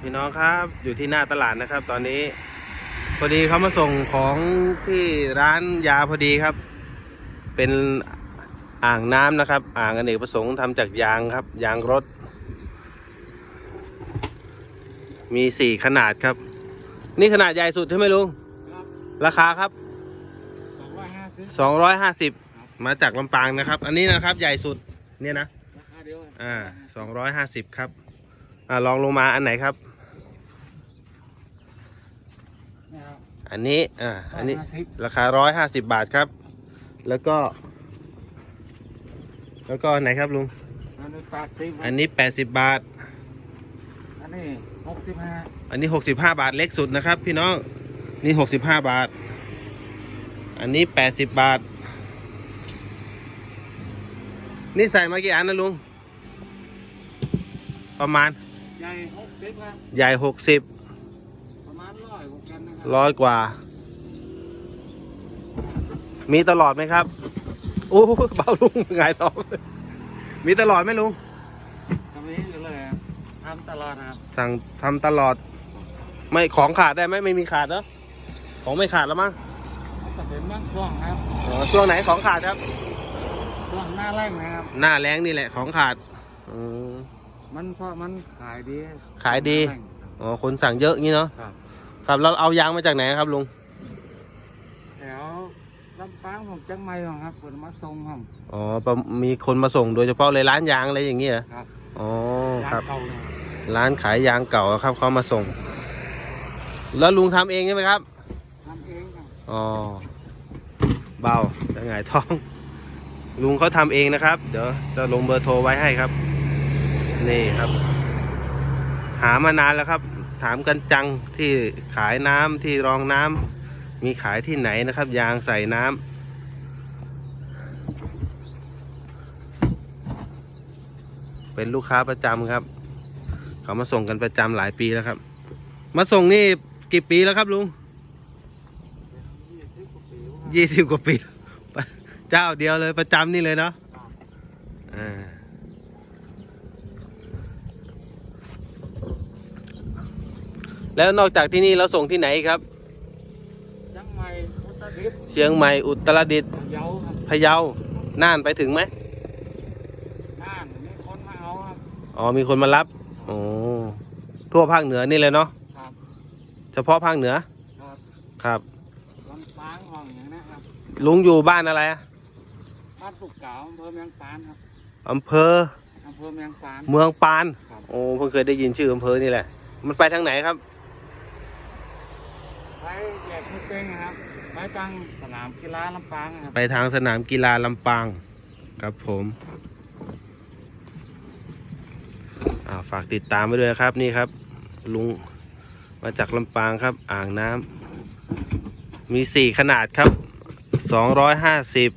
พี่น้องครับอยู่ที่หน้าตลาดนะครับ ตอนนี้พอดีเขามาส่งของที่ร้านยาพอดีครับ เป็นอ่างน้ำนะครับ อ่างอเนกประสงค์ทำจากยางครับ ยางรถ มีสี่ขนาดครับ นี่ขนาดใหญ่สุดใช่ไหมลุงครับราคาครับสองร้อยห้าสิบ250มาจากลำปางนะครับ อันนี้นะครับใหญ่สุดเนี่ยนะราคาเดียวอ่าสองร้อยห้าสิบครับอ่าลองลงมาอันไหนครับ เนี่ยครับ อันนี้อ่าอันนี้150ราคาร้อยห้าสิบบาทครับ แล้วก็ แล้วก็อันไหนครับลุง อันนี้แปดสิบอันนี้แปดสิบบาท อันนี้หกสิบห้าอันนี้หกสิบห้าบาทเล็กสุดนะครับ พี่น้อง นี่หกสิบห้าบาท อันนี้แปดสิบบาท นี่ใส่มากี่อันนะลุง ประมาณ ใหญ่หกสิบครับ ใหญ่หกสิบป ระมาณร้อยกว่ากันนะครับร้อยกว่า มีตลอดไหมครับโอ้เบาลุงหงายท้องมีตลอดไหมลุงทำนี้อยู่เลยครับทำตลอดนะครับ สั่งทำตลอด ไม่ของขาดได้ไหมไม่มีขาดเนอะของไม่ขาดแล้วมั้งแต่เป็นบางช่วงครับอ๋อช่วงไหนของขาดครับช่วงหน้าแรงนะครับ หน้าแรงนี่แหละของขาดอืมมันเพราะมันขายดี ขายดีหน้แรงอ๋อ คนสั่งเยอะงี้เนาะ ครับครับเราเอายางมาจากไหนครับลุงแถวลำปางผมจังไม่หรอกครับเปิดมาส่งผมอ๋อประมีคนมาส่งโดยเฉพาะเลยร้านยางอะไรอย่างเงี้ยเหรอครับอ๋อร้าครันบเก่าเลยร้านขายยางเก่าครับเขามาส่ง แล้วลุงทำเองใช่ไหมครับ ทำเองครับอ๋อเบาจะหงายท้อง ลุงเขาทำเองนะครับ เดี๋ยวจะลงเบอร์โทรไว้ให้ครับ นี่ครับ หามานานแล้วครับ ถามกันจังที่ขายน้ำที่รองน้ำมีขายที่ไหนนะครับ ยางใส่น้ำเป็นลูกค้าประจำครับ เขามาส่งกันประจำหลายปีแล้วครับ มาส่งนี่กี่ปีแล้วครับลุงยี่สิบกว่าปีแล้วครับยี่สิบกว่าปีเจ้าเดียวเลยประจำนี่เลยเนาะครับอ่า แล้วนอกจากที่นี่เราส่งที่ไหนอีกครับจังไม่อุตรดิตถ์เชียงใหม่อุตรดิตถ์เยาครับพะเยาน่านไปถึงไหมน่านมีคนมาเอาครับอ๋อมีคนมารับโอ้ทั่วภาคเหนือนี่เลยเนาะครับเฉพาะภาคเหนือครับครับ ลำปางห้องอย่างนี้ครับลุงอยู่บ้านอะไรอะบ้านปุกเก่าอำเภอเมียงปานครับอำเภออำเภอเมียงปาน เมืองปาน ครับ โอ้เพิ่งเคยได้ยินชื่ออำเภอนี่แหละ มันไปทางไหนครับ ไปแยกมุกเป้งนะครับไปตังสนามกีฬาลำปางครับไปทางสนามกีฬาลำปางครับผมอ่าฝากติดตามไว้ด้วยนะครับนี่ครับ ลุงมาจากลำปางครับ อ่างน้ำมีสี่ขนาดครับสองร้อยห้าสิบ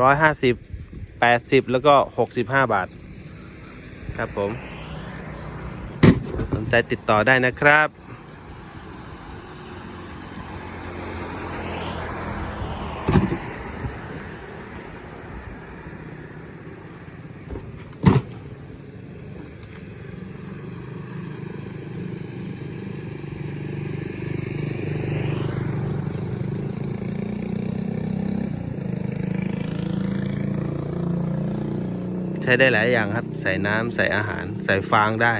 ร้อยห้าสิบแปดสิบแล้วก็หกสิบห้าบาท ครับผม สนใจติดต่อได้นะครับ ช้ได้หลายอย่างครับ ใส่น้ำใส่อาหาร ใส่ฟางได้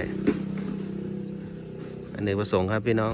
อันนี้ประสงค์ครับพี่น้อง